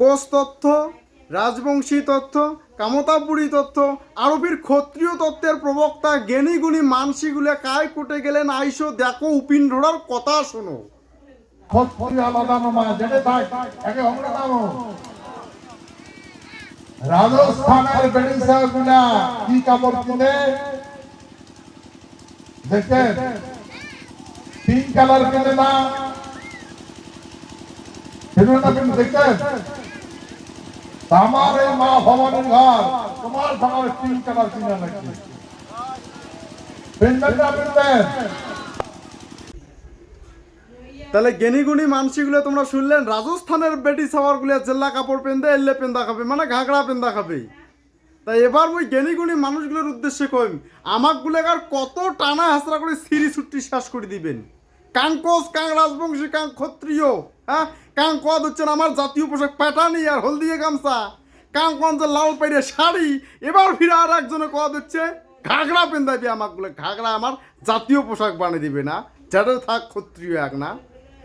কোষ তথ্য রাজবংশী তথ্য কামতাপুরী তথ্য আরবির ক্ষত্রিয় তত্ত্বের প্রবক্তা, জ্ঞানীগুণী মানসিগুলো কায় কুটে গেলেন আইসো, দেখো উপিন ঢোড়ার কথা শোনো। রাজস্থানের বেড়িসা কি কাপড় কিনে? দেখেন পিঙ্ক কালার কিনে না? দেখেন? আমার এই মা ভবানীর ঘর। তোমার ঘর পিঙ্ক কালার কিনে নাকি? তাহলে জ্ঞানীগুণী মানসিগুলো তোমরা শুনলেন, রাজস্থানের বেটি সাওয়ারগুলো জেল্লা কাপড় পেন্দে এল্লে পেন্দা খাবে মানে ঘাগড়া পেন্দা খাবে। তাই এবার ওই জ্ঞানীগুণী মানুষগুলোর উদ্দেশ্যে কইম, আমাক গুলেগার কত টানা হাসরা করে সিরি ছুটি শ্বাস করে দিবেন। কাং কোষ, কাং রাজবংশী, কাং ক্ষত্রিয় হ্যাঁ? কাং কদ হচ্ছেন আমার জাতীয় পোশাক প্যাটানি আর হলদিয়ে গামছা। কাং যে লাল পাইরে শাড়ি, এবার ফিরে আর একজনে কদ হচ্ছে ঘাগড়া পেন্দাইবে আমাকগুলো ঘাগড়া আমার জাতীয় পোশাক বানিয়ে দিবে না যাতে থাক, ক্ষত্রিয় এক না।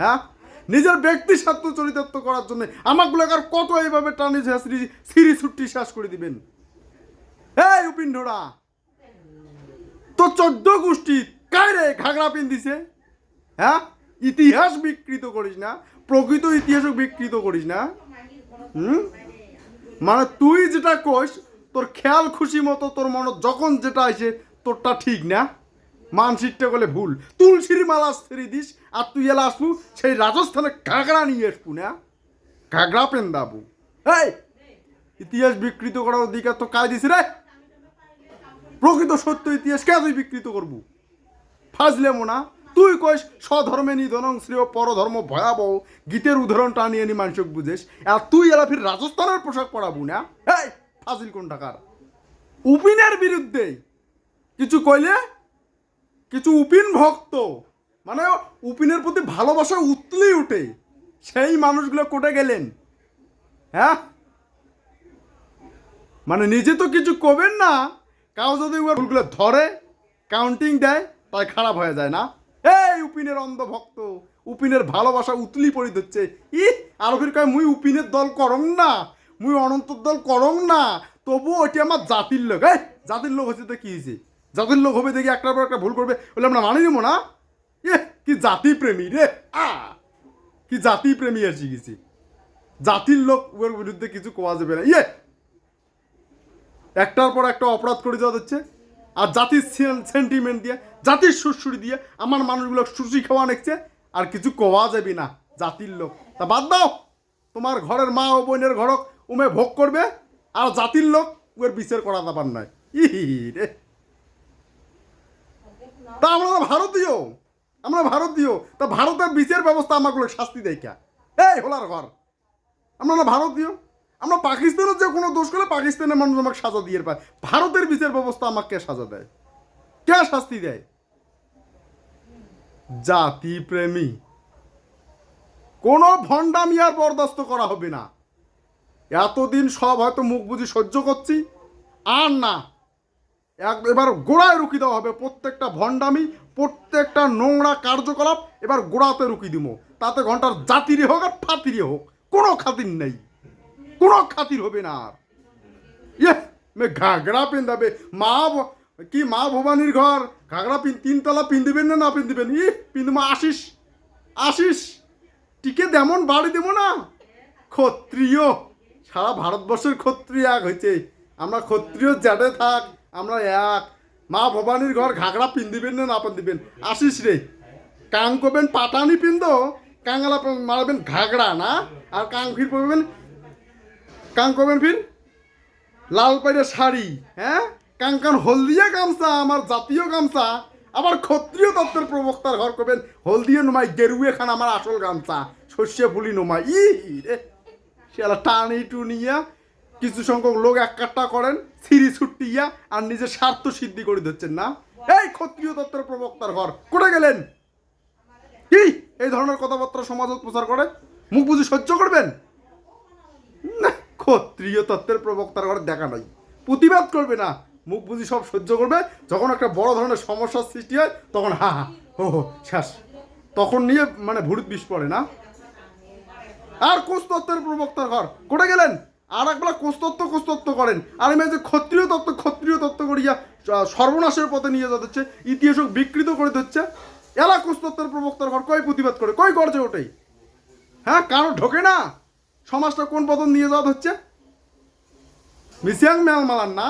হ্যাঁ? নিজের ব্যক্তি স্বার্থ চরিতার্থ করার জন্য আর কত এইভাবে টানি সিরি ছুটি শ্বাস করে দিবেন? এই উপিন ঢোড়া তো চোদ্দ গোষ্ঠী কায় রে ঘাগড়া পিন দিছে হ্যাঁ? ইতিহাস বিকৃত করিস না, প্রকৃত ইতিহাসও বিকৃত করিস না। হুম? মানে তুই যেটা কইস, তোর খেয়াল খুশি মতো, তোর মনে যখন যেটা আসে, তোরটা ঠিক না। মানসিকটা বলে ভুল। তুলসির মালা ছেড়ে দিস, আর তুই এলা আসবু, সেই রাজস্থানে ঘাগড়া নিয়ে আসবু না। ঘাগড়া পেন দাবু এই ইতিহাস বিকৃত করার অধিকার তো কাজ দিস রে? প্রকৃত সত্য ইতিহাস কে তুই বিকৃত করবু? ফাজলে মোনা তুই কইস, স্বধর্মে নিধনং শ্রেয় পরধর্ম ভয়াবহ। গীতের উদাহরণটা নিয়ে নি মানসিক বুঝেস। আর তুই এলা ফির রাজস্থানের পোশাক পরাবু না? ফাজিল কোন টাকার উপিনের বিরুদ্ধে। কিছু কইলে? কিছু উপিন ভক্ত। মানে উপিনের প্রতি ভালোবাসা উতলেই উঠে। সেই মানুষগুলো কোটে গেলেন। হ্যাঁ? মানে নিজে তো কিছু করবেন না। কাউ যদি ভুলগুলো ধরে কাউন্টিং দেয়, তাই খারাপ হয়ে যায় না। উপিনের অন্ধ ভক্ত উপিনের ভালোবাসা উতলি পড়ি ধরছে। ই আরও কয়, মুই উপিনের দল করং না, মুই অনন্তর দল করং না তবু ওইটি আমার জাতির লোক। হ্যাঁ জাতির লোক হচ্ছে তো কি হয়েছে জাতির লোক হবে দেখি একটার পর একটা ভুল করবে, বলে আমরা মানি নেব না? এ কি জাতি প্রেমী রে, আ, কি জাতি প্রেমী এসে গেছি। জাতির লোক ওর বিরুদ্ধে কিছু কোয়া যাবে না। ইয়ে একটার পর একটা অপরাধ করে যাওয়া হচ্ছে আর জাতির সেন্টিমেন্ট দিয়ে, জাতির সুরসুরি দিয়ে আমার মানুষগুলো সুশি খাওয়া নেছে আর কিছু কোয়া যাবি না, জাতির লোক। তা বাদ দাও, তোমার ঘরের মা ও বোনের ঘরক উমে ভোগ করবে, আর জাতির লোক ওর বিচার করা যাবার নয়। ই রে। তা আমরা ভারতীয় আমরা ভারতীয়, তা ভারতের বিচার ব্যবস্থা আমাগুলো শাস্তি দেয় কে? এই হোলার ঘর। আমরা ভারতীয়? আমরা পাকিস্তানের যে কোনো দোষ করলে পাকিস্তানের মানুষ আমাকে সাজা দিয়ে পায়। ভারতের বিচার ব্যবস্থা আমাকে সাজা দেয়। কে শাস্তি দেয়? জাতি প্রেমী। কোনো ভণ্ডামি আর বরদাস্ত করা হবে না। এতদিন সব হয়তো মুখ বুঝি সহ্য করছি। আর না, এক এবার গোড়ায় রুকি দেওয়া হবে প্রত্যেকটা ভণ্ডামি, প্রত্যেকটা নোংরা কার্যকলাপ, এবার গোড়াতে রুকি দিব। তাতে ঘণ্টার জাতিরে হোক আর ফাতিরে হোক, কোনো খাতির নেই। কোনো খাতির হবে না আর। ইয়ে মে ঘাগড়া পিন দেবে মা কি মা ভবানীর ঘর? ঘাগড়া পিন তিনতলা পিন দিবেন না না পিন দিবেন ই পিন দেবো আসিস আসিস টিকে তেমন বাড়ি দেবো না। ক্ষত্রিয়, সারা ভারতবর্ষের ক্ষত্রিয় এক হয়েছে আমরা ক্ষত্রিয় জ্যাটে থাক, আমরা এক। মা ভবানীর ঘর ঘাগড়া পিন দিবেন না না পিন দিবেন আসিস রে কাং করবেন পাটানি পিন্দ কাঙ্গালা মারবেন ঘাগড়া না? আর কাং ফির পড়বেন কাং কবেন ফির? লাল পাইরে শাড়ি হ্যাঁ? কাং কান হলদিয়া গামছা, আমার জাতীয় গামছা। আবার ক্ষত্রিয় তত্ত্বের প্রবক্তার ঘর করবেন, হলদিয়া নোমাই, গেরুয়ে খান আমার আসল গামছা। শস্য ফুলি নোমাই, ই রে। সেলা টানি টুনিয়া কিছু সংখ্যক লোক এক কাট্টা করেন সিরি ছুটিয়া আর নিজের স্বার্থ সিদ্ধি করে দিচ্ছেন না। এই ক্ষত্রিয় তত্ত্বের প্রবক্তার ঘর, কোথায় গেলেন? কি এই ধরনের কথাবার্তা সমাজত প্রচার করে। মুখ বুঝি সহ্য করবেন? না ক্ষত্রিয় তত্ত্বের প্রবক্তার ঘরে দেখা নাই। প্রতিবাদ করবে না। মুখ বুঝি সব সহ্য করবে। যখন একটা বড় ধরনের সমস্যার সৃষ্টি হয়, তখন হা হা, হো হো শেষ তখন নিয়ে মানে ভুরুত বিষ পড়ে না। আর কোষতত্ত্বের প্রবক্তার ঘর, কোটে গেলেন? আর একবেলা কোষতত্ত্ব কোষতত্ত্ব করেন। আর আমি যে ক্ষত্রিয় তত্ত্ব ক্ষত্রিয় তত্ত্ব করিয়া সর্বনাশের পথে নিয়ে যেতে হচ্ছে ইতিহাসক বিকৃত করে দিচ্ছে, এলা কোষতত্ত্বের প্রবক্তার ঘর কই প্রতিবাদ করে? কই করছে ওটাই হ্যাঁ কারও ঢোকে না। সমাজটা কোন পথন নিয়ে যাওয়া হচ্ছে? মিসিয়াং মেল মালান না।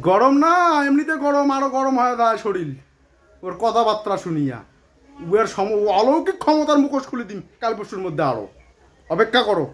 গরম না, এমনিতে গরম, আরও গরম হয়ে যায় শরীর। ওর কথাবার্তা শুনিয়া। উয়ের সম অলৌকিক ক্ষমতার মুখোশ খুলে দিন কাল পরশুর মধ্যে আরও। অপেক্ষা করো।